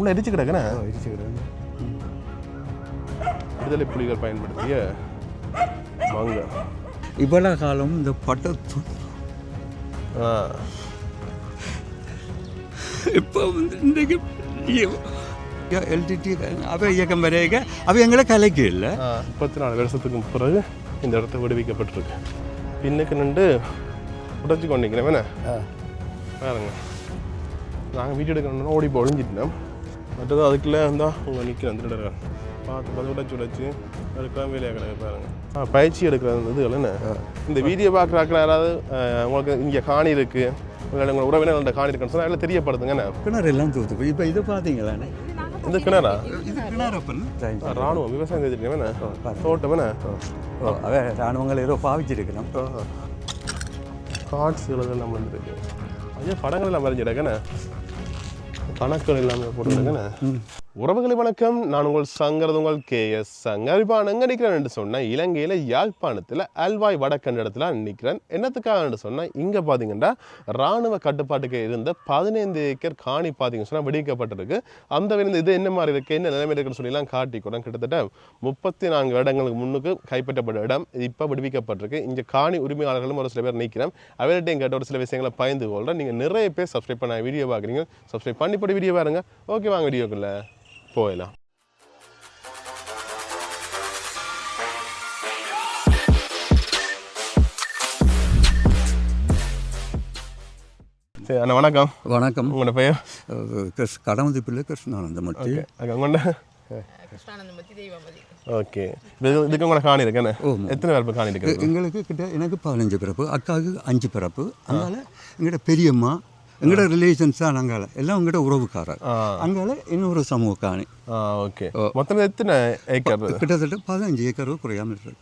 உள்ள எரிச்சு கிடக்குண்ணே இடிச்சுக்கிறேன் விடுதலை புலிகள் பயன்படுத்திய மங்க. இவ்வளோ காலம் இந்த பட்ட ஆ. இப்போ வந்து இன்றைக்கு எல்டிடி அவ இயக்கம் வரைக அவ எங்களை கலைக்கு இல்லை. முப்பத்தி நாலு வருஷத்துக்கு பிறகு இந்த இடத்த விடுவிக்கப்பட்டிருக்கு. பின்னுக்கு நின்று உடச்சி கொண்டிருக்கிறேன். வேணே? பாருங்க நாங்கள் வீடியோ எடுக்கணும்னா ஓடி ஒழிஞ்சிட்டோம் மற்றது அதுக்குள்ளே இருந்தால் உங்கள் நிற்கிறேன் திருடர்கள் பார்த்து பார்த்து உடச்சி உடச்சி அதுக்கெல்லாம் வேலையாக கிடக்கு பாருங்க. ஆ பயிற்சி எடுக்கிறது இது என்ன? இந்த வீடியோ பார்க்குறாக்கள் யாராவது உங்களுக்கு இங்கே காணி இருக்குது உங்களோட உங்கள் உறவினர்கள்ட்ட காணி இருக்குன்னு சொன்னால் அதில் தெரியப்படுதுங்கண்ணே கிணறு எல்லாம் தூத்து இப்போ இது பார்த்தீங்களாண்ணே இந்த கிணறா? இது கிணறப்பன் ராணுவம் விவசாயம் செஞ்சுருக்கேன் வேணே தோட்டம் வேணே ஓ அவ ராணுவங்கள் ஏதோ பாவிச்சிருக்கணும். கார்ட்ஸ் இதெல்லாம் வந்துருக்கு. ஐயா படங்கள் எல்லாம் வரைஞ்சிடக்கண்ணே கணக்குகள் எல்லாமே போட்டுருக்கேன் உறவுகளை வணக்கம். நான் உங்கள் சங்கரது உங்கள் கே எஸ் சங்கர் இப்போ நான் எங்கே நிற்கிறேன் என்று சொன்னேன் இலங்கையில் யாழ்ப்பாணத்தில் அல்வாய் வடக்கண்ட இடத்துல நிற்கிறேன் என்னத்துக்காக என்று சொன்னால் இங்கே பார்த்தீங்கன்னா ராணுவ கட்டுப்பாட்டுக்கு இருந்த பதினைந்து ஏக்கர் காணி பார்த்தீங்கன்னு சொன்னால் விடுவிக்கப்பட்டிருக்கு அந்த விருந்து இது என்ன மாதிரி இருக்குது என்ன நிலைமை இருக்குன்னு சொல்லிலாம் காட்டிக்கூட கிட்டத்தட்ட முப்பத்தி நான்கு இடங்களுக்கு முன்னுக்கு கைப்பற்றப்பட்ட இடம் இப்போ விடுவிக்கப்பட்டிருக்கு. இங்கே காணி உரிமையாளர்களும் ஒரு சில பேர் நிற்கிறேன் அவர்கிட்டையும் கேட்ட ஒரு சில விஷயங்களை பயந்து கொள்கிறேன் நீங்கள் நிறைய பேர் சப்ஸ்கிரைப் பண்ண வீடியோ பார்க்குறீங்க சப்ஸ்கிரைப் பண்ணி போட்டு வீடியோ பாருங்கள் ஓகே வாங்க வீடியோக்குள்ளே. போயிடலாம் சரி அண்ணா வணக்கம். வணக்கம். உங்களோட பெயர்? கிருஷ் கடமதி பிள்ளை கிருஷ்ணானந்த மட்டி ஓகே. உங்களோட? கிருஷ்ணானந்தமூர்த்தி தெய்வமதி. ஓகே. இது இதுக்கு உங்களோட காணி இருக்குண்ணே ஆமா. எத்தனை பேர் காணி இருக்கு எங்களுக்கு கிட்ட எனக்கு பதினஞ்சு பிறப்பு அக்காவுக்கு அஞ்சு பிறப்பு. அதனால எங்கள்கிட்ட பெரியம்மா எங்களோட ரிலேஷன்ஸ் தான் அங்கால. எல்லாம் உங்கள்கிட்ட உறவுக்காரர். அங்கால இன்னொரு சமூக காணி ஓகே. மொத்தம் எத்தனை ஏக்கர்? கிட்டத்தட்ட பதினஞ்சு ஏக்கர் குறையாம இருக்கு.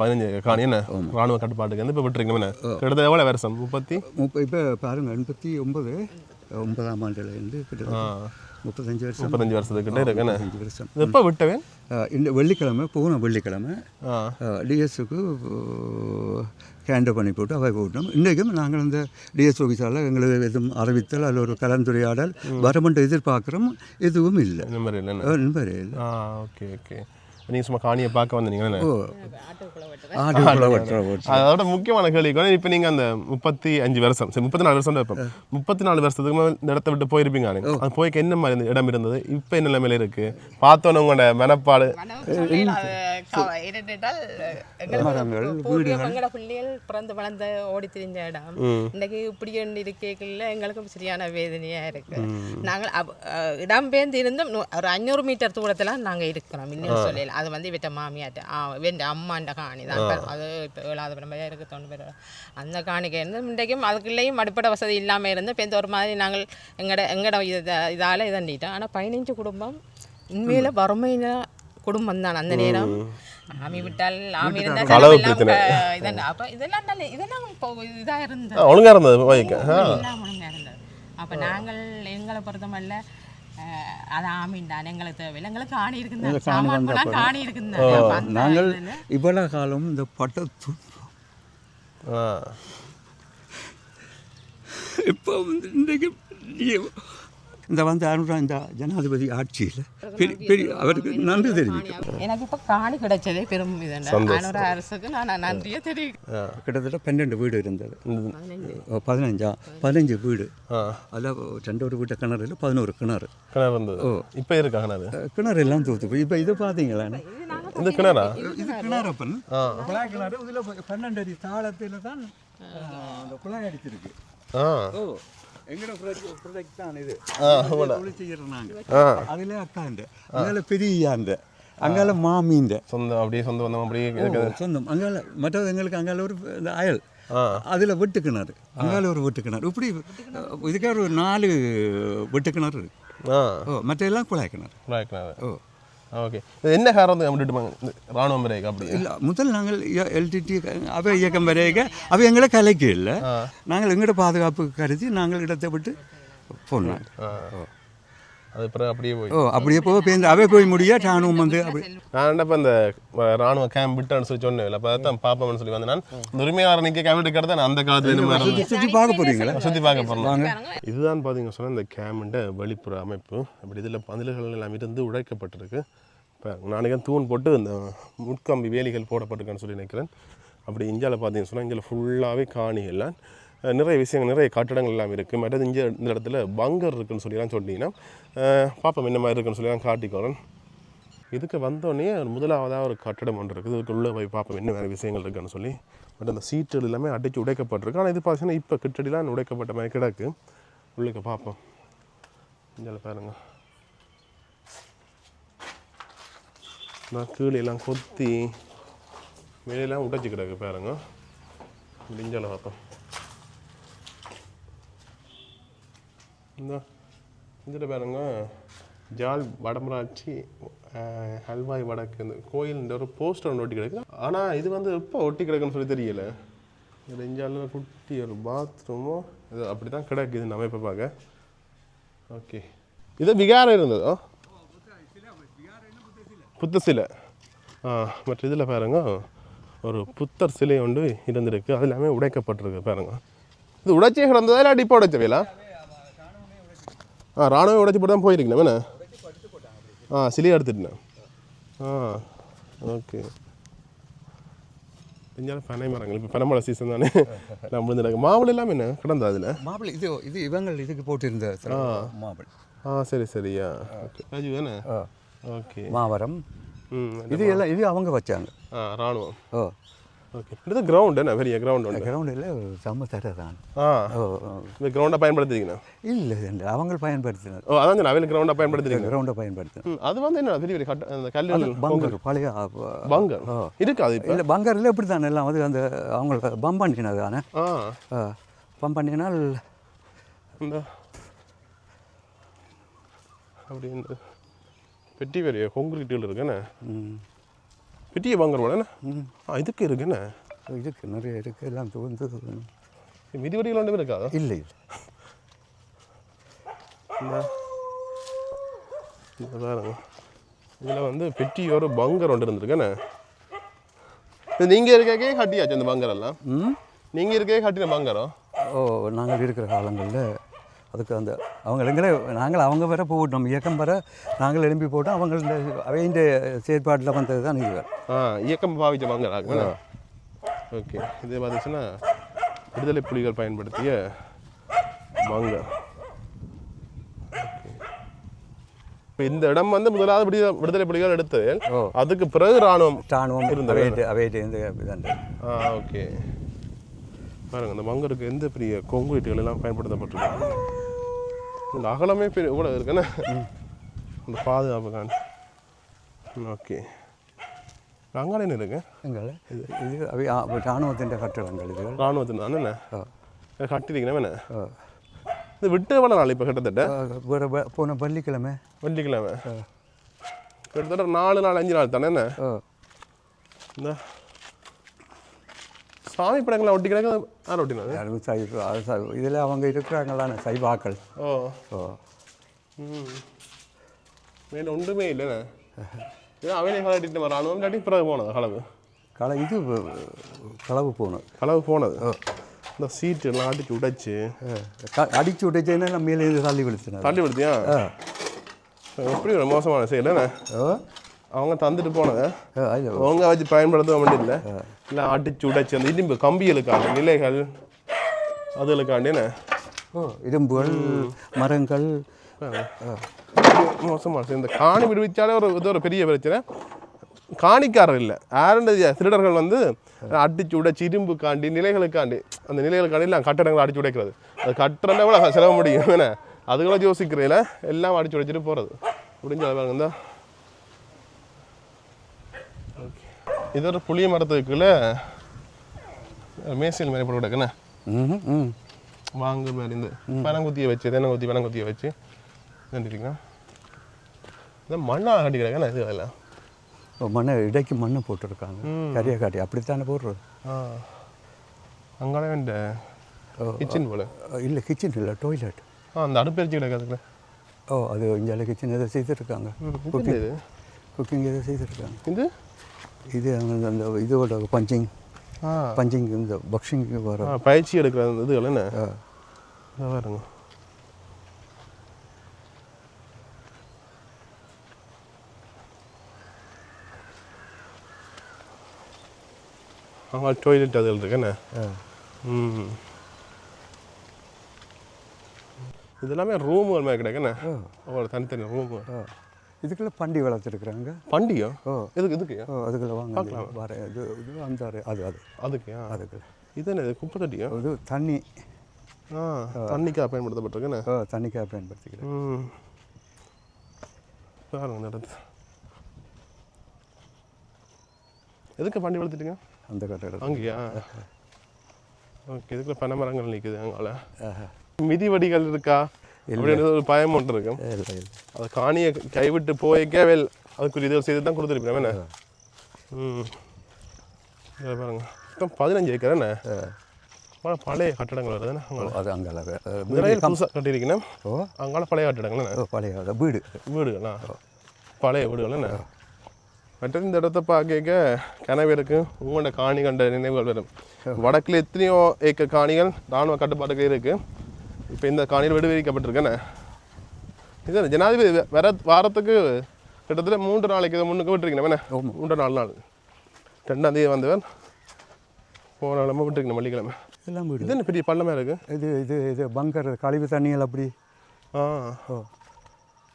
பதினஞ்சு ஏக்கர் காணி. என்ன? ராணுவ கட்டுப்பாட்டுக்கு வந்து இப்போ விட்டுருங்க என்ன? கிட்டத்தட்ட எவ்வளோ வருஷம்? முப்பத்தி? முப்ப இப்போ பாருங்க எண்பத்தி ஒன்பது ஒன்பதாம் ஆண்டுலேருந்து கிட்டத்தட்ட முப்பத்தஞ்சு வருஷம். முப்பத்தஞ்சு வருஷத்துக்கிட்ட இருக்கு. என்ன? முப்பத்தஞ்சு வருஷம். எப்போ விட்டவன்? இந்த வெள்ளிக்கிழமை போன வெள்ளிக்கிழமை. டிஎஸ்க்கு கேண்டர் பண்ணி போட்டு அவை போட்டோம். இன்றைக்கும் நாங்கள் அந்த டிஎஸ் ஆஃபீஸால் எங்களுக்கு எதுவும் அறிவித்தல் அதில் ஒரு கலந்துரையாடல் வரமென்று எதிர்பார்க்குறோம். எதுவும் இல்லை. இல்லை. Okay okay. நீங்கள் சும்மா காணியை பார்க்க வந்தீங்க என்ன ஓ. ஆட்டோக்குள்ள வெட்டுறேன் ஆடு ஓட்டுற ஓட்டு அதோட முக்கியமான கேள்வி இப்போ நீங்கள் அந்த முப்பத்தி அஞ்சு வருஷம் சரி முப்பத்தி நாலு வருஷம் வைப்போம் முப்பத்தி நாலு வருஷத்துக்கு மேல இந்த இடத்த விட்டு போயிருப்பீங்க. அது போய்க்கு என்ன மாதிரி இடம் இருந்தது? இப்போ என்ன நிலைமையில இருக்கு? பார்த்தோன்னே உங்களோட மனப்பாடு. பிறந்து வளர்ந்த ஓடி திரிஞ்ச இடம். இன்னைக்கு இப்படி ஒன்று இருக்கைகளில் எங்களுக்கும் சரியான வேதனையா இருக்கு. நாங்கள் இடம் பேர்ந்து இருந்தும் ஒரு அஞ்சூறு மீட்டர் தூரத்தில் நாங்கள் இருக்கிறோம் இன்னும் சொல்லல. அது வந்து இவற்ற மாமியாட்ட வெண்ட அம்மாண்ட காணி தான். அது இப்போ ஏழாவது பரம்பரையாக இருக்கு தொண்ணூறு பேர் அந்த காணிக்கை இருந்து இன்றைக்கும் அதுக்குள்ளேயும் அடிப்படை வசதி இல்லாமல் இருந்து இப்போ ஒரு மாதிரி நாங்கள் எங்கட எங்கட இதை இதால் இதண்டிட்டோம். ஆனால் பதினஞ்சு குடும்பம் உண்மையில வறுமையில குடும்பம் தான் அந்த நேரம். ஆமி விட்டால் ஆமி இருந்தால் இதெல்லாம் அப்போ இதெல்லாம் நல்ல இதெல்லாம் இப்போ இதாக இருந்தது. ஆ, ஒழுங்கா இருந்தது போய்க்க. ஆ. எல்லாம் ஒழுங்கா இருந்தது. அப்போ நாங்கள் எங்களை பொறுத்தமல்ல அஹ், அது ஆமீன்டான் எங்களுக்கு தேவையில்லை எங்களுக்கு காணி இருக்குங்க சாமான் போனால் காணி இருக்குங்க நாங்கள் இவ்வளோ காலம் இந்த பட்ட ஆ இப்போ வந்து இன்றைக்கு இந்த வந்து அனுரா இந்த ஜனாதிபதி ஆட்சியில். பெரிய பெரிய அவருக்கு நன்றி தெரிவிக்கும் எனக்கு இப்போ காணி கிடைச்சதே பெரும் அனுர அரசுக்கு நான் நன்றியே தெரியும் கிட்டத்தட்ட பன்னெண்டு வீடு இருந்தது. ஓ, பதினஞ்சா? பதினஞ்சு வீடு. ஆ. அதில் ரெண்டு ஒரு வீட்டு கிணறு இல்லை பதினோரு கிணறு. கிணறு இருந்தது இப்போ இருக்கா கிணறு? கிணறு எல்லாம் தூத்து இப்போ இது பார்த்தீங்களாண்ணே இந்த கிணறா? இது கிணறப்பன் குழாய் கிணறு. இதில் பன்னெண்டு அடி தாளத்தில் தான் அந்த குழாய் அடிச்சிருக்கு. ஆ. ஓ. எங்கட ப்ரொஜெக்ட் தான் இது? அதில் அக்காண்ட. அங்கால பெரியாண்ட அங்கால மாமீண்ட. சொந்தம் அப்படியே சொந்தம் வந்தோம் அப்படியே சொந்தம். அங்கால மற்றது எங்களுக்கு அங்கால ஒரு அயல். அதில் வெட்டு கிணறு அங்கால ஒரு வெட்டு கிணறு இப்படி அஹ், இதுக்கே ஒரு நாலு வெட்டு கிணறு இருக்கு. ஆ. ஓ மற்ற எல்லாம் குழாய் கிணறு குழாய் கிணறு ஓ. ஓகே இது என்ன காரணம் விட்டுட்டு ராணுவம் வரைக்கும் அப்படி? இல்லை முதல் நாங்கள் எல்டிடி அவை இயக்கம் வரைக அவை எங்களை கலைக்கு இல்லை நாங்கள் எங்களோட பாதுகாப்பு கருதி நாங்கள் இடத்தை விட்டு போனோம். அது பிறகு அப்படியே போய். ஓ அப்படியே போக பேருந்து அவை போய் முடியா ராணுவம் வந்து அப்படி. நான் இப்போ இந்த ராணுவ கேம்ப் விட்டேன்னு சொல்லி சொன்னேன் இல்லை அப்போ தான் பார்ப்போம்னு சொல்லி வந்தேன். நான் உரிமையாளர் கேம்ப் எடுக்கிறது? நான் அந்த காலத்துல சுற்றி பார்க்க போகிறீங்களா சுற்றி பார்க்க போகிறோம் இதுதான் பார்த்தீங்க சொன்னால் இந்த கேமுண்ட வெளிப்புற அமைப்பு. அப்படி இதில் பதில்கள் எல்லாம் இருந்து உடைக்கப்பட்டிருக்கு. இப்போ நாளைக்கு தூண் போட்டு இந்த முட்கம்பி வேலிகள் போடப்பட்டிருக்குன்னு சொல்லி நினைக்கிறேன். அப்படி இந்தியாவில் பார்த்தீங்கன்னு சொன்னால் இங்கே ஃபுல்லாகவே காணிகள்லாம் நிறைய விஷயங்கள் நிறைய கட்டடங்கள் எல்லாம் இருக்குது மற்றது இங்கே இந்த இடத்துல பங்கர் இருக்குன்னு சொல்லிலாம் சொன்னீங்கன்னா பார்ப்போம் என்ன மாதிரி இருக்குன்னு சொல்லி தான் காட்டிக்கோறேன். இதுக்கு வந்தோடனே முதலாவதாக ஒரு கட்டடம் ஒன்று இருக்குது. இதுக்குள்ளே போய் பார்ப்போம் என்ன வேறு விஷயங்கள் இருக்குன்னு சொல்லி. பட் அந்த சீட்டுகள் எல்லாமே அடித்து உடைக்கப்பட்டிருக்கு. ஆனால் இது பார்த்தீங்கன்னா இப்போ கிட்டடிலாம் உடைக்கப்பட்ட மாதிரி கிடக்கு. உள்ளுக்கு பார்ப்போம் இங்கே பாருங்க. நான் கீழே எல்லாம் கொத்தி மேலெல்லாம் உடைச்சி கிடக்கு பாருங்க. முடிஞ்சால பார்ப்போம் இந்த இதில் பாருங்க. ஜால் வடமராட்சி ஹல்வாய் வடக்கு இந்த கோயில்ன்ற ஒரு போஸ்டர் ஒன்று ஒட்டி கிடக்கு. ஆனால் இது வந்து எப்போ ஒட்டி கிடக்குன்னு சொல்லி தெரியல. இது குட்டி ஒரு பாத்ரூமோ இது அப்படி தான் கிடக்கு இது நம்ம இப்போ பார்க்க. ஓகே இது விகாரம் இருந்ததோ? புத்த சிலை. ஆ மற்ற இதில் பாருங்க ஒரு புத்தர் சிலை ஒன்று இருந்திருக்கு. அது எல்லாமே உடைக்கப்பட்டிருக்கு பாருங்க. இது உடைச்சே கிடந்ததா இல்லை அடிப்பா உடைச்சவையில? ஆ ராணுவம் உடைச்சி போட்டு தான் போயிருக்கேன் ஆ சிலையை எடுத்துட்டேன். ஆ ஓகே. இஞ்சாலும் பனை மரங்கள். இப்போ பனைமழை சீசன் தானே. நான் முடிஞ்சிருக்கு. மாவுளை எல்லாம் என்ன? கிடந்தா அதில்? மாப்பிள்ளை இது இது இவங்க இதுக்கு போட்டிருந்த மாப்பிள்ளை ஆ சரி சரியா ஓகே ராஜு தானே ஓகே. மாவரம். ம் இது எல்லாம் இது அவங்க வச்சாங்க. ராணுவம் ஓ. ஓகே. இது கிரவுண்ட் என்ன? பெரிய கிரவுண்ட் ஒன்று கிரவுண்டில் செம்ம தர தான். ஆ. இந்த கிரவுண்டை பயன்படுத்திக்கணும் இல்லை இல்லை அவங்க பயன்படுத்தினர் ஓ அதான் அவையில் கிரவுண்டை பயன்படுத்திருக்கீங்க கிரவுண்டை பயன்படுத்தினர் ம் அது வந்து என்ன? பெரிய பெரிய கட்ட அந்த கல்லுகள் பங்கர் பழைய பங்கர். இருக்கு அது இப்போ? இல்லை பங்கரில் இப்படி தானே எல்லாம். அது அந்த அவங்களுக்கு பம்ப் பண்ணினது தானே? ஆ. பம்ப் பண்ணினால் இந்த அப்படி பெட்டி பெரிய கொங்கிரீட்டுகள் இருக்குண்ணே ம், பெட்டிய போல ஆ இதுக்கு இருக்குண்ணே இதுக்கு நிறைய இருக்குது எல்லாம் தோந்து மிதிவடிகள் ஒன்றுமே இருக்காதா? இல்லை இல்லை. இந்த பாருங்க. இதில் வந்து பெட்டி ஒரு பங்கர் ஒன்று இருந்திருக்கேண்ணே இது நீங்கள் இருக்கே கட்டியாச்சு அந்த பங்கர் எல்லாம் ம்? நீங்கள் இருக்கே கட்டின பங்கரம் ஓ நாங்கள் இருக்கிற காலங்களில் அதுக்கு அந்த அவங்க எங்களே நாங்கள் அவங்க வர போட்டோம் இயக்கம் வர நாங்கள் எழுப்பி போட்டோம். அவங்க இந்த அவையின் செயற்பாட்டில் வந்தது தான் இது ஆ இயக்கம் பாவிச்ச பங்கர் ஆகுங்க ஓகே. இது பார்த்துச்சுன்னா விடுதலை புலிகள் பயன்படுத்திய இப்போ இந்த இடம் வந்து முதலாவது விடுதலை விடுதலை புலிகள் எடுத்தது ஓ. அதுக்கு பிறகு ராணுவம் ராணுவம் இருந்தது. ஓகே. பாருங்க இந்த மங்கருக்கு எந்த பெரிய கொங்குவீட்டுகள் எல்லாம் பயன்படுத்தப்பட்டிருக்கு? இந்த அகலமே பெரிய கூட இருக்குண்ணே இந்த பாதுகாப்புக்கான. ஓகே. என்ன இருக்கு. இது. ஆ, ராணுவத்தின் கட்டடங்கள் இது. ராணுவத்தின் தானே ஆ. கட்டிருக்கணும். இது விட்டு எவ்வளோ நாள் இப்போ கிட்டத்தட்ட? போன வெள்ளிக்கிழமை. வெள்ளிக்கிழமை. கிட்டத்தட்ட நாலு நாள் அஞ்சு நாள் தானே என்ன ஆ. இந்த. சாமி படங்களை ஒட்டி கிடக்க யார் ஒட்டினது? அது சை அது சை இதில் அவங்க இருக்கிறாங்களான சைவாக்கள் ஓ. ஓ. மேல ஒன்றுமே இல்லைண்ணே இது அவனே கலட்டிட்டு ராணுவம் இல்லாட்டி பிறகு போனது களவு? களை இது களவு போகணும் களவு போனது? இந்த சீட்டு எல்லாம் அடிச்சு உடைச்சு. அடிச்சு விட்டுச்சேன்னா நம்ம மேலே தள்ளி விழுத்தினார் தள்ளி விடுத்தியா எப்படி ஒரு மோசமான செயல் ஓ. அவங்க தந்துட்டு போனதை அவங்க வச்சு பயன்படுத்த வேண்டிய இல்லை இல்லை அடிச்சு உடைச்சு அந்த இரும்பு கம்பிகளுக்கான நிலைகள் அதுகளுக்காண்டி என்ன? இரும்புகள் மரங்கள். செயல். இந்த காணி விடுவிச்சாலே ஒரு இது ஒரு பெரிய பிரச்சனை. காணிக்காரர் இல்லை. யாருடைய திருடர்கள் வந்து அடிச்சு உடைச்சு இரும்பு காண்டி நிலைகளுக்காண்டி அந்த நிலைகளுக்காண்டி எல்லாம் கட்டடங்களை அடிச்சு உடைக்கிறது. அது கட்டுறதுல எவ்வளோ செலவு முடியும். என்ன? அதுகளை யோசிக்கிறதில்ல எல்லாம் அடிச்சு உடைச்சிட்டு போகிறது முடிஞ்ச பாருங்க இந்த இது ஒரு புளிய மரத்துக்குள்ள மேசையில் மாதிரி போட்டு கிடக்குண்ணே. வாங்கு மாதிரி இந்த பனங்குத்தியை வச்சு தென்னங்குத்தி பனங்குத்தியை வச்சு. கண்டிப்பா இந்த மண்ணாக கட்டி கிடக்குண்ணே இது அதெல்லாம் மண்ணை இடைக்கு மண்ணை போட்டிருக்காங்க. கரியா காட்டி அப்படித்தானே போடுறது? ஆ. அங்கே இந்த கிச்சன் போல. இல்லை கிச்சன் இல்லை டாய்லெட் ஆ அந்த அடுப்பு எரிச்சு கிடக்குதுல ஓ அது இங்கே கிச்சன் ஏதோ செய்திருக்காங்க இது. குக்கிங் ஏதோ செய்திருக்காங்க இது? இது அந்த இதோட பஞ்சிங். பஞ்சிங் இந்த பக்ஷிங்க்கு வர பயிற்சி எடுக்கிற அந்த இதுகள் என்ன? இதோ பாருங்க. ஆமாம் டாய்லெட் அதில் இருக்குண்ணே ம். இது எல்லாமே ரூமுகள் மாதிரி கிடைக்குண்ணே அவ்வளோ தனித்தனி ரூமு இதுக்குள்ள பண்டி வளர்த்துருக்குறாங்க. பண்டிகை ஓ. எதுக்கு இதுக்கு ஓ அதுக்குள்ள வாங்க. வர இது இது அந்த அது அது. அதுக்கு அதுக்குள்ள. இது என்ன குப்பை தட்டியா? இது தண்ணி. ஆ தண்ணிக்காக பயன்படுத்தப்பட்டிருக்குண்ணே ஓ தண்ணிக்காக பயன்படுத்திக்கிறேன். பாருங்க இடத்துல எதுக்கு பண்டி வளர்த்துட்டீங்க? அந்த கட்டடம் அங்கேயா? ஓகே இதுக்குள்ள பனை மரங்கள் நிற்குது அங்கால. ஆஹா. மிதி வடிகள் இருக்கா? அப்படின்றது ஒரு பயம் ஒன்று இருக்கும். அதை காணியை கைவிட்டு போய்க்கே வெல் அதுக்குரிய இது செய்து தான் கொடுத்துருப்பேன் என்ன? ம். பாருங்க. மொத்தம் பதினஞ்சு ஏக்கர் என்ன? அங்கால பழைய கட்டடங்கள் அங்கால அது அங்கே நிறைய புதுசாக கட்டியிருக்கீங்க. ஓ. அங்கால பழைய கட்டடங்கள் பழைய வீடு. வீடுகளா? பழைய வீடுகள் என்ன? மற்ற இந்த இடத்த பார்க்க கனவேருக்கு உங்களோட காணி கண்ட நினைவுகள் வரும். வடக்கில் எத்தனையோ ஏக்கர் காணிகள் ராணுவ கட்டுப்பாட்டுக்கு இருக்கு. இப்போ இந்த காணியில் விடுவிக்கப்பட்டிருக்கேன்னு இது ஜனாதிபதி வர வாரத்துக்கு கிட்டத்தட்ட மூன்று நாளைக்கு இதை முன்னுக்கு விட்டுருக்கணும் மூன்று நாலு நாள். ரெண்டாம் தேதி வந்தவர் போன கிழமை விட்டுருக்கணும் வெள்ளிக்கிழமை. எல்லாம் வீடு. இது என்ன பெரிய பள்ளமாக இருக்கு? இது இது இது பங்கர் கழிவு தண்ணிகள் அப்படி. ஆ. ஓ.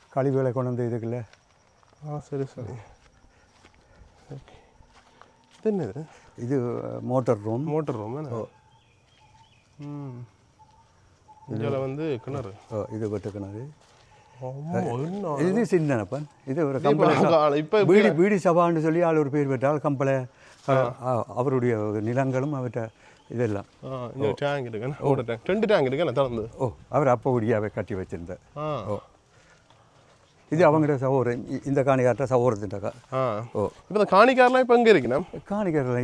கழிவுகளை கொண்டு வந்து இதுக்குள்ள. ஆ சரி சரி. ஓகே. இது என்னது? இது மோட்டர் ரூம். மோட்டர் ரூம் ம். இதில் வந்து கிணறு. ஓ இது வெட்டு கிணறு? இது சின்னப்பன் இது ஒரு கம்பளை. இப்ப- பீடி பீடி சபான்னு சொல்லி ஆள் ஒரு பேர் பெற்றால் கம்பளை. அவருடைய நிலங்களும் அவர்கிட்ட இதெல்லாம். டேங்க் டேங்க் ரெண்டு டேங்க் இருக்குண்ணே திறந்து. ஓ அவர் அப்போ ஒடியாவே கட்டி வச்சிருந்தார். ஆ. இது அவங்களோட சகோதரன் இந்த காணிக்காட்ட சகோதரத்தின் கா ஆ. ஓ. இப்போ இந்த காணிக்காரெலாம் இப்போ எங்கே இருக்குண்ணே? காணிக்கிறல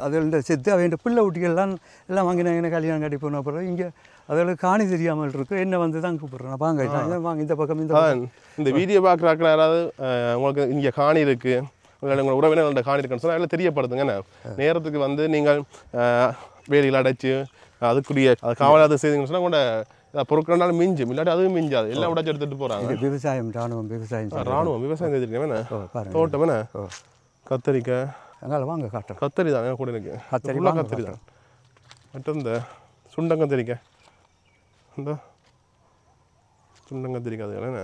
அதில் இந்த செத்து அவன் பிள்ளை குட்டிகள்லாம் எல்லாம் வாங்கினாங்க கல்யாணம் கட்டி போன அப்புறம் இங்கே அதில் காணி தெரியாமல் இருக்கு. என்ன வந்து தான் கூப்பிட்றேன் வாங்க வாங்க இந்த பக்கம் இந்த இந்த வீடியோ பார்க்குறாக்கள் யாராவது உங்களுக்கு இங்கே காணி இருக்கு உங்களோட உங்கள் உறவினர்கள்ட்ட காணி இருக்குன்னு சொன்னால் அதில் தெரியப்படுத்துங்கண்ணே நேரத்துக்கு வந்து நீங்கள் வேலியில் அடைச்சு அதுக்குரிய அது காவலாத செய்தீங்கன்னு சொன்னால் கூட பொருட்கள்னாலும் மிஞ்சும் இல்லாட்டி அதுவும் மிஞ்சாது எல்லாம் உடைச்சு எடுத்துகிட்டு போகிறாங்க இது விவசாயம் ராணுவம் விவசாயம். ராணுவம் விவசாயம் செஞ்சுருக்கேன் தோட்டம் என்ன கத்தரிக்காய் அங்கால வாங்க காட்டுறேன் கத்தரி தான் கூட இருக்கு கத்தரி கத்தரி தான் மற்றும் இந்த சுண்டங்கத்திரிக்காய் இந்த சுண்டங்கத்திரிக்காய் அது என்ன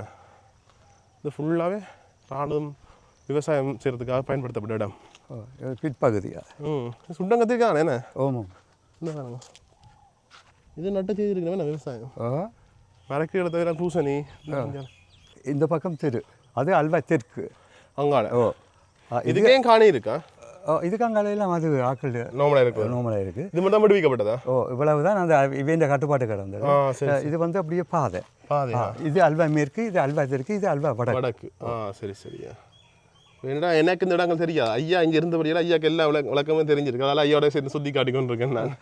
இது ஃபுல்லாகவே ராணுவம் விவசாயம் செய்கிறதுக்காக பயன்படுத்தப்பட்ட இடம் ஓ இது பிற்பகுதியா ம் சுண்டங்கத்திரிக்காய் தானே என்ன ஓமம் இந்த இது நட்டு செய்திருக்கணும் விவசாயம். ஓ மரக்கீழை தவிர பூசணி. இந்த பக்கம் தெரு. அது அல்வா தெற்கு. அங்காள. ஓ. இதுக்கே காணி இருக்கா? இதுக்கு அங்கால எல்லாம் அது ஆக்கள் நார்மலாக இருக்கு. நோமலாக இருக்குது இது மட்டும் விடுவிக்கப்பட்டதா? ஓ இவ்வளவு தான் அந்த இவன் கட்டுப்பாட்டு கிடந்தது. இது வந்து அப்படியே பாதை. பாதையா ஆ, இது அல்வா மேற்கு இது அல்வா தெற்கு இது அல்வா வடக்கு. வடக்கு. ஆ சரி சரியா என்னடா எனக்கு இந்த இடங்கள் தெரியாது ஐயா இங்கே இருந்தபடியால் ஐயாக்கு எல்லா விளக்க விளக்கமும் தெரிஞ்சிருக்கு. அதெல்லாம் ஐயாவோட சேர்ந்து சுற்றி காட்டிக்கொண்டு இருக்கேன் நான்.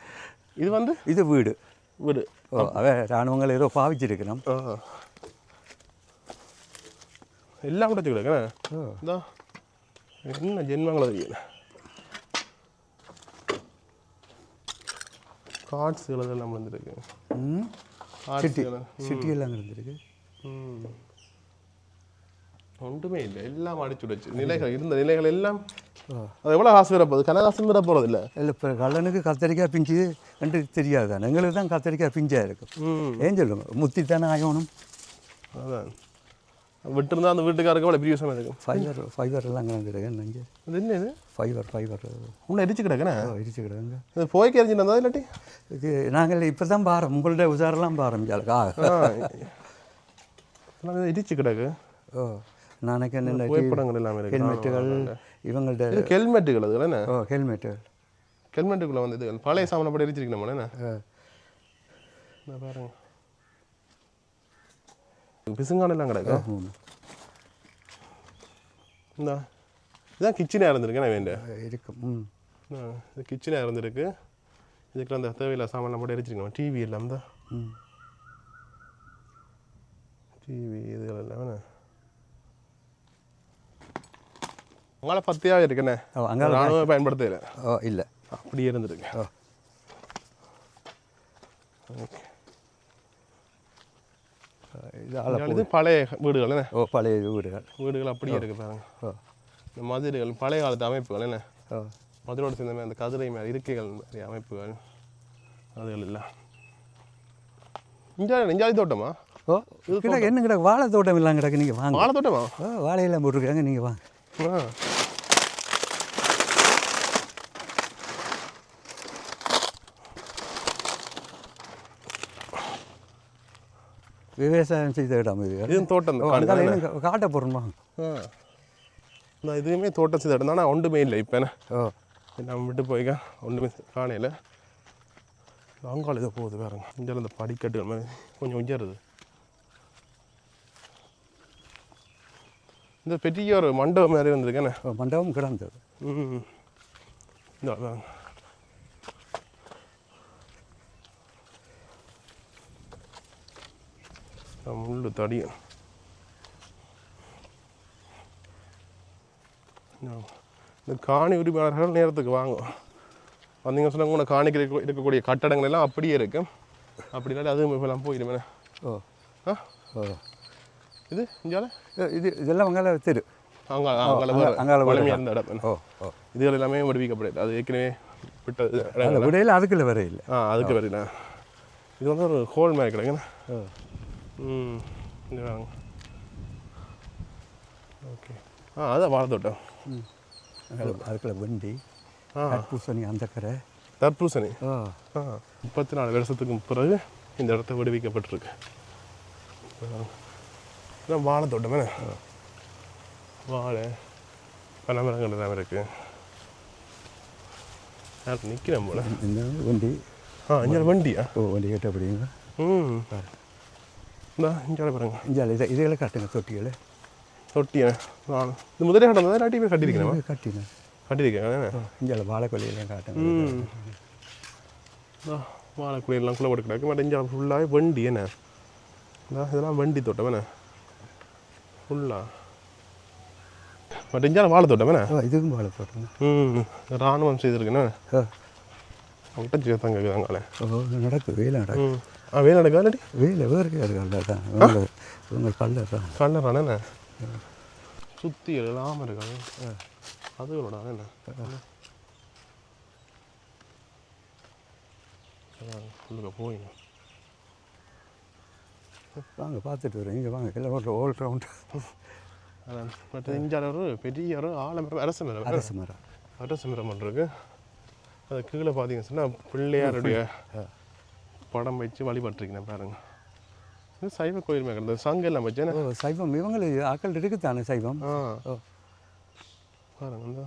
இது வந்து? இது வீடு. வீடு ஓ அவ ராணுவங்கள் ஏதோ பாவிச்சிருக்கணும் ஆ எல்லாம் கூட வச்சுக்கிடுங்க ஓ இந்தா என்ன ஜென்மங்களை தெரியல கார்ட்ஸுகள் எல்லாம் வந்துருக்கு ம் சிட்டி சிட்டி எல்லாம் இருந்திருக்கு ம் ஒன்றுமே இல்லை. எல்லாம் அடிச்சு விடுச்சு நிலைகள் இருந்த நிலைகள் எல்லாம் அது எவ்வளோ காசு வரப்போகுது கனகாசம் வர போகிறது இல்லை? இல்லை இப்போ கல்லனுக்கு கத்தரிக்காய் பிஞ்சு என்று தெரியாது. தானே எங்களுக்கு தான் கத்தரிக்காய் பிஞ்சாக இருக்கும். ஏன் சொல்லுங்க முத்தி தானே ஆகணும். அதான். விட்டுருந்தா அந்த வீட்டுக்காரருக்கு அவ்வளோ பெரிய விஷயம் இருக்கும். ஃபைபர் ஃபைபர் எல்லாம் கிடந்துருக்கு என்னங்க அது என்ன இது? ஃபைபர் ஃபைபர் உன்னை எரிச்சு கிடக்குண்ணே இடிச்சு கிடங்க இது போய்க்கு எரிஞ்சுட்டு இல்லாட்டி? இது நாங்கள் இப்போ தான் பாரம். உங்கள்ட்ட உசாரெல்லாம் பாரம் ஆ. இடிச்சு கிடக்கு. ஓ. நாளைக்கு என்ன புகைப்படங்கள் எல்லாமே ஹெல்மெட்டுகள் இவங்கள்ட்ட ஹெல்மெட்டுகள் அது என்ன? ஓ ஹெல்மெட்டு ஹெல்மெட்டுக்குள்ளே வந்து இது பழைய சாமானை போட்டு எரிச்சிருக்கணும் என்ன? பாருங்க. பிசுங்கான எல்லாம் கிடக்கு ம். இந்த. இதான் கிச்சனாக இருந்திருக்கு நான் வேண்டிய இருக்கும் இது கிச்சனாக இருந்திருக்கு இதுக்கு அந்த தேவையில்ல சாமான்லாம் போட்டு எரிச்சிருக்கணும்? டிவி எல்லாம் தான் டிவி இதுகள் எல்லாம் உங்களை பத்தியாக இருக்குண்ணே ஓ அங்கே ராணுவ பயன்படுத்தல ஓ இல்லை. அப்படியே இருந்திருக்கு. ஓ. ஓகே. இது பழைய வீடுகள் என்ன? ஓ பழைய வீடுகள். வீடுகள் அப்படியே இருக்கு பாருங்க. ஓ. இந்த மதுரைகள் பழைய காலத்து அமைப்புகள் என்ன? ஓ. மதுரோடு சேர்ந்த மாதிரி அந்த கதிரை மாதிரி இருக்கைகள் மாதிரி அமைப்புகள். அதுகள் இல்லை. இஞ்சாலி இஞ்சாலி தோட்டமா? ஓ கிடக்கு. என்ன கிடக்கு வாழை தோட்டம் எல்லாம் கிடக்கு. நீங்கள் வாங்க. வாழை தோட்டமா ஓ வாழையெல்லாம் போட்டிருக்காங்க. நீங்கள் வாங்க. ஆ விவசாயம் செய்த இடம் இது. இதுவும் தோட்டம் காட்ட ஆ. நான் இதுவுமே தோட்டம் செய்த இடம் தான்? ஆனால் ஒன்றுமே இல்லை இப்போ என்ன? ஓ. நம்ம விட்டு போய்க்க ஒன்றுமே காணையில் அங்காள் இதை போகுது பாருங்க. இங்கே இந்த படிக்கட்டுகள் மாதிரி கொஞ்சம் உயருது. இந்த பெரிய ஒரு மண்டபம் மாதிரி வந்திருக்கேண்ணே மண்டபம் கிடந்தது. ம் இந்த முள்ளு தடி. இந்த காணி உரிமையாளர்கள் நேரத்துக்கு வாங்கும் வந்தீங்க சொன்னா கூட காணிக்கு இருக்க- இருக்கக்கூடிய கட்டடங்கள் எல்லாம் அப்படியே இருக்கு. அப்படி இல்லாட்டி அதுவும் இப்போலாம் போயிடுமே ஓ. ஆ? ஓ. இது? இஞ்சால? இது- இது இதெல்லாம் அங்கால தெரு. அங்கே அங்கால வலிமையாக இருந்த இடம். ஓ ஓ. இதுகள் எல்லாமே விடுவிக்கப்படாது. அது ஏற்கனவே விட்டது. விடையில் அதுக்குள்ள வர இல்லை. ஆ அதுக்கு வரல இது வந்து ஒரு ஹோல் மாதிரி கிடக்குண்ணே ம் ஓகே. ஆ அதான் வாழைத்தோட்டம். ம். அதுக்குள்ள வண்டி ஆ. பூசணி அந்த கரை தர்பூசணி முப்பத்தி நாலு வருஷத்துக்கு பிறகு இந்த இடத்த விடுவிக்கப்பட்டிருக்கு. இதான் வாழைத்தோட்டம் என்ன வாழை பனமரங்கள் எல்லாமே இருக்கு. யார் நிற்கிறேன் போல? வண்டி? ஆ இங்கே வண்டியா ஓ வண்டி கேட்ட அப்படிங்க ம். இந்தா இங்கே பாருங்க. இங்கே இதை இதையெல்லாம் காட்டுங்க தொட்டிகளை. தொட்டியா. நான் இந்த முதலே கட்டணும் இல்லாட்டி போய் கட்டியிருக்கிறேன் கட்டினேன் கட்டியிருக்கேன் இங்கே வாழைக்கொல்லையெல்லாம் காட்டுங்க. ம். இந்தா வாழைக்குடியெல்லாம் குள்ள போட்டு கிடக்கு இங்கே ஃபுல்லாகவே வண்டி என்ன? இதெல்லாம் வண்டி தோட்டம் என்ன? ஃபுல்லாக பட் இங்கே வாழை தோட்டம் என்ன ஓ இதுவும் வாழை தோட்டம் ம் ராணுவம் செய்திருக்குண்ணே கேட்குது அங்கால ஓ நடக்குது வேலை நடக்குது ம். ஆ வேலை நடக்கா இல்லாட்டி? வேலை வேறு கல்லர் தான். உங்கள் கல்லர் தான். கல்லறானே சுற்றி இல்லாமல் இருக்காது அதுகளோட என்ன? உள்ளுக்க போயிங்க வாங்க பார்த்துட்டு வரேன். இங்கே வாங்க எல்லாம் ஒரு ஓல் ரவுண்ட் அதான் பட் இங்கே ஒரு பெரிய ஒரு ஆலமரம் அரச மரம். அரசு மரம். அரச மரம் ஒன்று இருக்கு. அது கீழே பார்த்தீங்கன்னு சொன்னால் பிள்ளையாருடைய படம் வச்சு வழிபட்டிருக்கேன் பாருங்க. இது சைவ கோயில் மேலே சங்கம் எல்லாம் வச்சேன் சைவம். இவங்களுக்கு ஆக்கள் இருக்குதானே சைவம்? ஆ. ஓ பாருங்க இந்த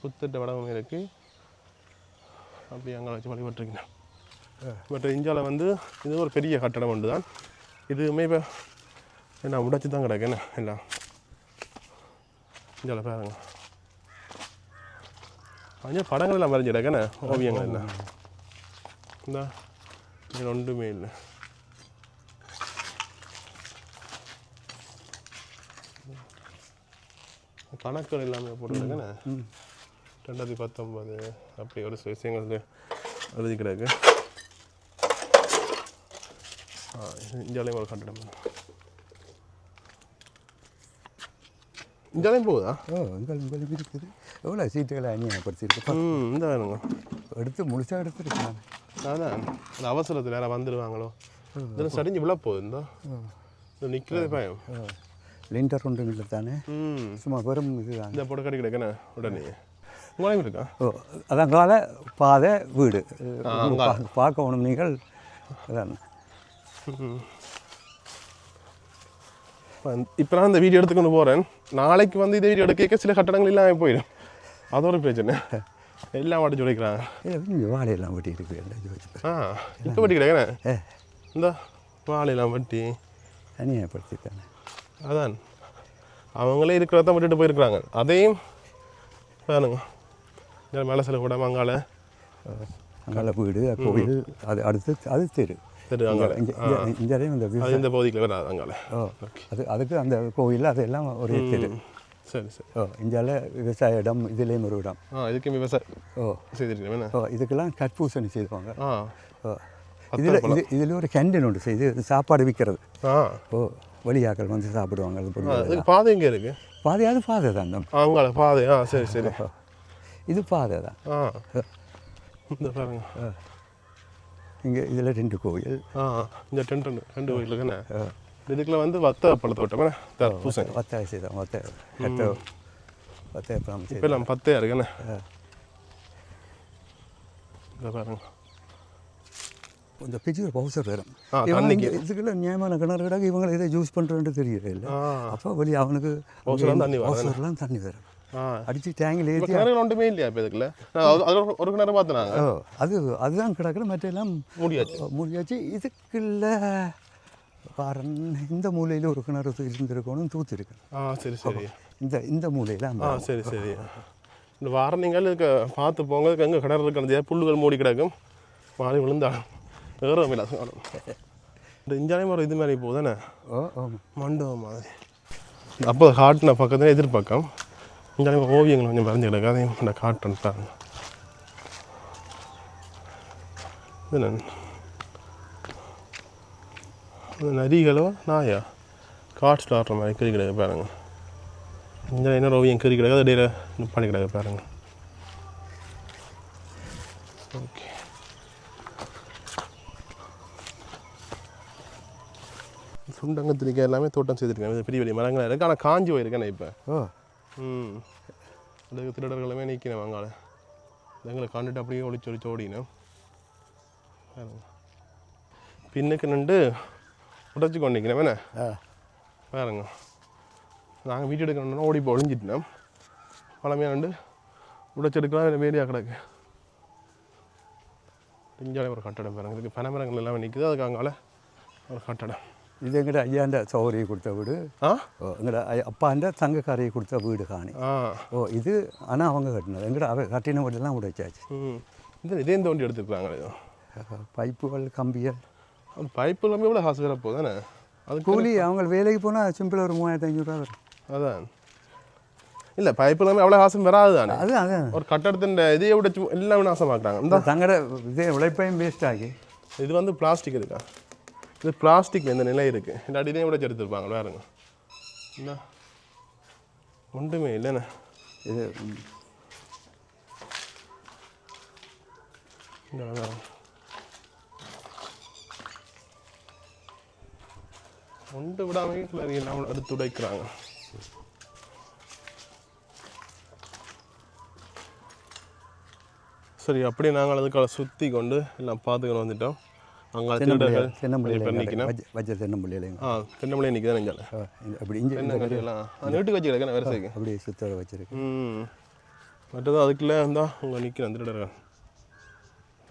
புத்திட்ட வடமும் இருக்கு. அப்படி அங்கே வச்சு வழிபட்டிருக்கேன் பட் இந்தியாவில் வந்து இது ஒரு பெரிய கட்டடம் ஒன்று தான் இதுவுமே இப்போ என்ன உடைச்சி தான் கிடக்கு. என்ன எல்லாம் இந்தியாவில் பாருங்க. அங்கே படங்கள் எல்லாம் வரைஞ்சி கிடக்கு. என்ன ஓவியங்கள் எல்லாம். இந்த ஒன்றுமே இல்லை. கணக்குகள் எல்லாமே போட்டுருக்கேன்னு ம் ரெண்டாயிரத்தி பத்தொம்பது அப்படி ஒரு சில விஷயங்கள் எழுதி கிடக்கு. இந்தியாலையும் ஒரு கட்டடம் இந்தியாலையும் போகுதா ஓ உங்கள் உங்களுக்கு இருக்குது எவ்வளோ சீட்டுகளை அநியாயப்படுத்தியிருக்கு ம் இந்த வேணுங்க எடுத்து முழுசாக எடுத்துருக்கேன் அதான் அவசரத்தில் யாராவது வந்துடுவாங்களோ இதெல்லாம் சரிஞ்சு விழ போகுது இந்த நிற்கிறது பயம் லிண்டர் இல்லை தானே சும்மா வெறும் இதுதான் இந்த போட்டு கட்டி கிடக்குண்ணே உடனே உங்களையும் இருக்கா ஓ அதங்கால பாதை வீடு பார்க்கணும் நீங்கள் அதான் இப்போ நான் இந்த வீடியோ எடுத்துக்கொண்டு போகிறேன் நாளைக்கு வந்து இதே வீடியோ எடுக்க சில கட்டடங்கள் இல்லாமல் போயிடும். அது ஒரு பிரச்சனை. எல்லாம் வாட்டி சொல்லிக்கிறாங்க வாழையெல்லாம் வெட்டி இருக்கு. ஆ இப்போ வெட்டி கிடக்குறேன் இந்த வாழையெல்லாம் வெட்டி. அநியாயப்படுத்தித்தானே அதான். அவங்களே இருக்கிறத விட்டுட்டு போயிருக்கிறாங்க. அதையும் பாருங்க. மேலே சில கூட மங்கால அங்கால வீடு கோவில் அது அடுத்து அது தெரு. இந்த அது பகுதிக்குள்ள வராது அங்கால ஓ அது அதுக்கு அந்த கோயில் அதெல்லாம் ஒரு தெரு. சரி சரி. ஓ இந்தியாவில் விவசாய இடம் இதுலேயும் ஒரு இடம். ஆ இதுக்கு விவசாயம் ஓ. செய்திருக்கேன் ஓ இதுக்கெல்லாம் கற்பூசணி செய்வாங்க. ஆ. ஓ. இதில் இது இதில் ஒரு கேண்டீன் உண்டு செய்து சாப்பாடு விற்கிறது. ஆ. ஓ வழியாக்கள் வந்து சாப்பிடுவாங்க அது பாதை எங்கே இருக்கு? பாதையாவது பாதை தான் அங்கால பாதை. ஆ சரி சரி. இது பாதை தான். ஆ. இந்த பாருங்க. இங்கே இதில் ரெண்டு கோயில். ஆ இந்த டென்ட் ரெண்டு ரெண்டு கோயிலுக்கு என்ன இதுக்குள்ள வந்து வத்த பழத்தோட்டம் தர்பூசணி ஒத்தாய செய்தோம் ஒத்த எத்த ஒத்தாய பழம் இப்போ எல்லாம் பத்தையா இருக்கு என்ன இந்த பாருங்க. இந்த பிஜூர் பவுசர் வரும் இவங்க இதுக்குள்ள நியாயமான கிணறு கிடக்கு இவங்க இதை யூஸ் பண்ணுறேன்னு தெரியல இல்லை. அப்போ வெளியே அவனுக்கு பவுசர்லாம் தண்ணி வரும். அடித்து டேங்கில் ஏற்றி கிணறுகள் ஒன்றுமே இல்லையா இப்போ அது ஒரு- கிணறு பார்த்துனாங்க ஓ அது அதுதான் கிடக்குற மற்றெல்லாம் முடியாச்சு முடியாச்சு இதுக்குள்ள பாரன் இந்த மூலையில் ஒரு கிணறு இருந்திருக்கணும் தூத்திருக்கு ஆ சரி சரி இந்த இந்த மூலையில் ஆ அந்த சரி சரி இந்த வாரம் நீங்கள் பார்த்து போங்க எங்கே கிணறு இருக்கிறது புல்லுகள் மூடி கிடக்கும் மாறி விழுந்தாலும் ஏறும் இல்லை இந்த இஞ்சாலையும் ஒரு இது மாதிரி போகுதானே ஓ ஓ மண்டபம் மாதிரி அப்போ காட்டின பக்கத்துல எதிர்பக்கம் இந்த ஓவியங்கள் கொஞ்சம் வரைஞ்சி கிடக்கு அதையும் இந்த காட்டுன்னு இது என்ன? நரிகளோ நாயா காட்ஸில் ஆடுற மாதிரி கறி கிடக்கு பாருங்க இங்கே என்ன ஓவியம் கறி கிடக்கு அது இடையில நிப்பாடி கிடக்கு பாருங்க ஓகே சுண்டங்கத்திரிக்காய் எல்லாமே தோட்டம் செய்திருக்கேன் பெரிய பெரிய மரங்களாக இருக்குது ஆனால் காஞ்சி போயிருக்கேன் இப்போ ஓ ம். அதுக்கு திருடர்களுமே நீக்கினேன் வாங்கால எங்களை காண்டுட்டு அப்படியே ஒளிச்சு ஒளிச்சு ஓடினேன். பின்னுக்கு நின்று உடச்சி கொண்டிருக்கிறேன். வேணே ஆ. பாருங்க. நாங்கள் வீட்டு எடுக்கணும்னா ஓடி போய் ஒளிஞ்சிட்டோம். பழமையாக நின்று உடச்சி எடுக்கலாம் வேடியாக கிடக்கு. இஞ்சாலே ஒரு கட்டடம் பாருங்க. இதுக்கு பனைமரங்கள் எல்லாமே நிற்குது அதுக்கு அங்கால ஒரு கட்டடம். இது எங்கட ஐயாண்ட சௌகரியை கொடுத்த வீடு ஆ ஓ எங்கட ஐ- அப்பாண்ட தங்கக்காரையை கொடுத்த வீடு காணி ஆ ஓ இது ஆனால் அவங்க கட்டினது எங்கட அவ கட்டின வீடெல்லாம் உடைச்சாச்சு ம் இந்த வண்டி எடுத்துருக்காங்க இது பைப்புகள் கம்பிகள் பைப்பு எல்லாமே எவ்வளோ காசு வேற போகுதானே அது கூலி அவங்க வேலைக்கு போனால் சிம்பிளாக ஒரு மூவாயிரத்து ஐநூறுரூவா வரும் அதான் இல்லை பைப்பு எல்லாமே அவ்வளோ காசும் வராது தானே அது அதான் ஒரு கட்டடத்தின் இதையே விட எல்லாமே நாசமாக்குறாங்க இந்த இந்த தங்கட இதே உழைப்பையும் வேஸ்ட் ஆகி இது வந்து பிளாஸ்டிக் இருக்கா இது பிளாஸ்டிக் இந்த நிலை இருக்குது இந்த இதையும் கூட எடுத்துருப்பாங்க வேறுங்க என்ன? ஒன்றுமே இல்லைண்ணே. இது ஒன்று விடாம கிளறி எல்லாம் எடுத்து உடைக்கிறாங்க. சரி அப்படியே நாங்கள் அதுக்காக சுற்றி கொண்டு எல்லாம் பார்த்துக்கணும் வந்துட்டோம். அங்கே திருடர்கள் வச்ச தென்னம்பிள்ளையிலைங்க ஆ நெஞ்சால ஓ, இந்த- அப்படி இஞ்சி கறியெல்லாம் நீட்டுக்கு வச்சு கிடக்கேன் வரிசைக்கு அப்படியே சுத்தர வச்சிருக்கு ம் மற்றது அதுக்குள்ளே இருந்தா உங்க நிற்கிறேன் திருடர்கள்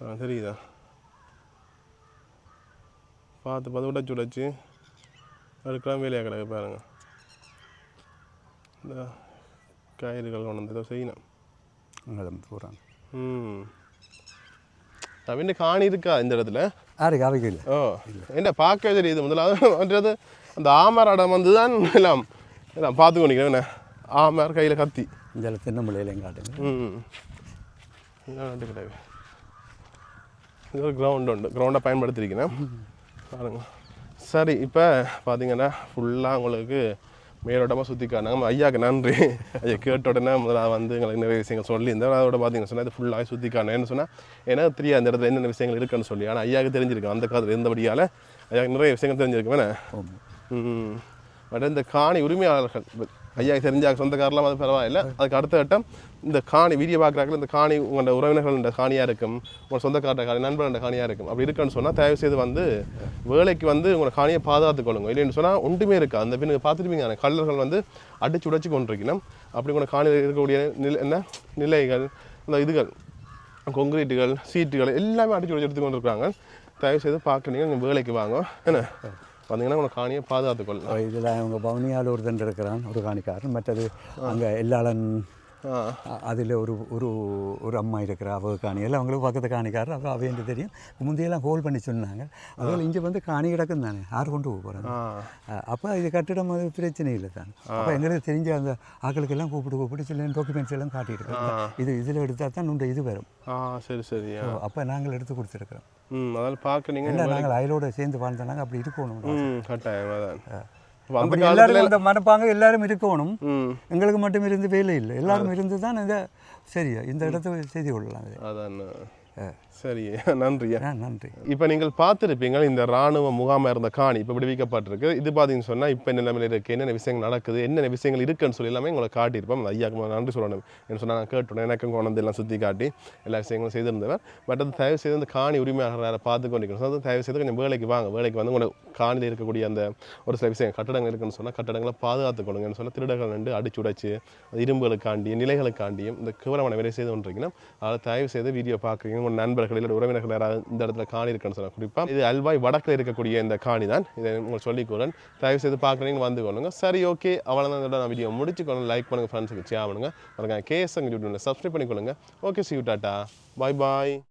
ஆ தெரியுதா? பார்த்து பார்த்து உடைச்சு உடைச்சு. அதுக்கெல்லாம் வேலையாக கிடக்கு பாருங்க. இந்த காய்கறிகள் கொண்டு வந்து ஏதோ செய்யணும். அங்கே போகிறாங்க ம். அவன் காணி இருக்கா இந்த இடத்துல? யாருக்கு அவைக்கு இல்லை ஓ என்ன பார்க்க தெரியுது. முதலாவது அந்த ஆமர் இடம் வந்து தான் எல்லாம். எல்லாம் பார்த்து கொண்டிருக்கிறேன். என்ன? ஆமர் கையில் கத்தி. இந்த தென்னம்பிள்ளையிலையும் காட்டுங்க ம் கிடையாது இது ஒரு கிரவுண்ட் உண்டு. கிரவுண்டை பயன்படுத்தியிருக்கிறேன் பாருங்க. சரி இப்போ பார்த்தீங்கன்னா ஃபுல்லாக உங்களுக்கு மேலோட்டமாக சுற்றி காட்டினாங்க ஐயாக்கு நன்றி. ஐயா கேட்ட உடனே முதல்ல வந்து எங்களுக்கு நிறைய விஷயங்கள் சொல்லியிருந்தேன். அதோட பார்த்தீங்கன்னா சொன்னால் இது ஃபுல்லாக சுற்றி காட்டினேன்னு சொன்னால் எனக்கு தெரியாது அந்த இடத்துல என்னென்ன விஷயங்கள் இருக்குன்னு சொல்லி. ஆனால் ஐயாவுக்கு தெரிஞ்சிருக்கு அந்த காலத்தில் இருந்தபடியால் ஐயாவுக்கு நிறைய விஷயங்கள் தெரிஞ்சிருக்கு வேணே பட் இந்த காணி உரிமையாளர்கள் இப்ப ஐயாவுக்கு தெரிஞ்ச சொந்தக்காரெல்லாம் அது பரவாயில்ல. அதுக்கு அடுத்த கட்டம் இந்த காணி வீடியோ பார்க்குறாங்க இந்த காணி உங்களோட உறவினர்கள் காணியாக இருக்கும் உங்களோட சொந்தக்காரட்ட காணி நண்பர்களோட காணியாக இருக்கும். அப்படி இருக்குன்னு சொன்னால் தயவு செய்து வந்து வேலைக்கு வந்து உங்களோட காணியை பாதுகாத்து கொள்ளுங்க. இல்லைன்னு சொன்னால் ஒன்றுமே இருக்கா அந்த பின் பார்த்துருப்பீங்க கல்லர்கள் வந்து அடிச்சு உடைச்சு கொண்டிருக்கணும். அப்படி உங்களோட காணியில் இருக்கக்கூடிய நிலை என்ன? நிலைகள் இந்த இதுகள் கொங்கிரீட்டுகள் சீட்டுகள் எல்லாமே அடிச்சு உடைச்சு எடுத்துக்கொண்டு கொண்டிருக்காங்க தயவு செய்து பார்க்குறீங்க நீங்கள் வேலைக்கு வாங்க. என்ன? வந்தீங்கன்னா உங்களை காணியை பாதுகாத்துக்கொள்ளலாம். இதில் அவங்க பவனியால் ஒருத்தன் இருக்கிறான் ஒரு காணிக்காரன். மற்றது அங்கே எல்லாளன் அதில் ஒரு ஒரு ஒரு அம்மா இருக்கிற அவ காணி எல்லாம் அவங்களுக்கு பக்கத்து காணிக்காரர் அப்போ அவையன்று தெரியும். முந்தையெல்லாம் ஹோல் பண்ணி சொன்னாங்க. அதில் இங்கே வந்து காணி கிடக்கும் தானே யார் கொண்டு போக போகிறாங்க அப்போ இது கட்டிடம் அது பிரச்சனை இல்லை தான். அப்போ எங்களுக்கு தெரிஞ்ச அந்த ஆட்களுக்கெல்லாம் கூப்பிட்டு கூப்பிட்டு சில டாக்குமெண்ட்ஸ் எல்லாம் காட்டியிருக்கோம் இது இதில் எடுத்தால் தான் உண்டு இது வரும். சரி சரி. அப்போ நாங்கள் எடுத்து கொடுத்துருக்குறோம். ம் அதால் பார்க்க நீங்கள் அயலோட சேர்ந்து வாழ்ந்தோம்னாங்க அப்படி இருக்கணும் ம் கட்டாயம் எல்லாரும் அந்த மனப்பாங்க எல்லாரும் இருக்கணும். எங்களுக்கு மட்டும் இருந்து வேலை இல்லை. எல்லாரும் இருந்து தான் இந்த சரியா இந்த இடத்த செய்து கொள்ளலாம் இது. அதான். சரி நன்றியா? ஆ, நன்றி. இப்போ நீங்கள் பார்த்துருப்பீங்க இந்த ராணுவ முகாமாக இருந்த காணி இப்போ விடுவிக்கப்பட்டிருக்கு இது பார்த்தீங்கன்னு சொன்னால் இப்போ என்ன நிலைமையில் இருக்குது என்னென்ன விஷயங்கள் நடக்குது? என்னென்ன விஷயங்கள் இருக்குன்னு சொல்லி எல்லாமே உங்களை காட்டியிருப்போம். அந்த ஐயாக்கு நன்றி சொல்லணும் என்ன சொன்னால் நான் கேட்டோம் எனக்கும் கொண்டு எல்லாம் சுற்றி காட்டி எல்லா விஷயங்களும் செய்திருந்தவர். பட் அது தயவு செய்து அந்த காணி உரிமையாளரை பார்த்து கொண்டிருக்கணும். அது தயவு செய்து கொஞ்சம் வேலைக்கு வாங்க. வேலைக்கு வந்து உங்களோட காணியில் இருக்கக்கூடிய அந்த ஒரு சில விஷயம் கட்டடங்கள் இருக்குன்னு சொன்னால் கட்டடங்களை பாதுகாத்து கொள்ளுங்கன்னு சொல்ல திருடர்கள் நின்று அடிச்சு உடைச்சு இரும்புகளுக்காண்டியும் நிலைகளுக்காண்டியும் இந்த கேவலமான வேலை செய்து கொண்டிருக்கணும். அதை தயவு செய்து வீடியோ பார்க்குறீங்க. உங்கள் நண்பர்கள் இல்லை உறவினர்கள் யாராவது இந்த இடத்துல காணி இருக்குன்னு சொன்னால் குறிப்பாக இது அல்வாய் வடக்கில் இருக்கக்கூடிய இந்த காணி தான். இதை உங்களுக்கு சொல்லிக்கொள்ளன் தயவு செய்து பார்க்குறீங்க வந்து கொள்ளுங்க. சரி ஓகே. அவ்வளோதான் நான் வீடியோ முடிச்சுக்கொள்ளுங்க லைக் பண்ணுங்கள் ஃப்ரெண்ட்ஸுக்கு ஷேர் பண்ணுங்கள் அதுக்காக கேஎஸ் யூடியூப்ல சப்ஸ்கிரைப் பண்ணிக்கொள்ளுங்க. Okay see tata bye bye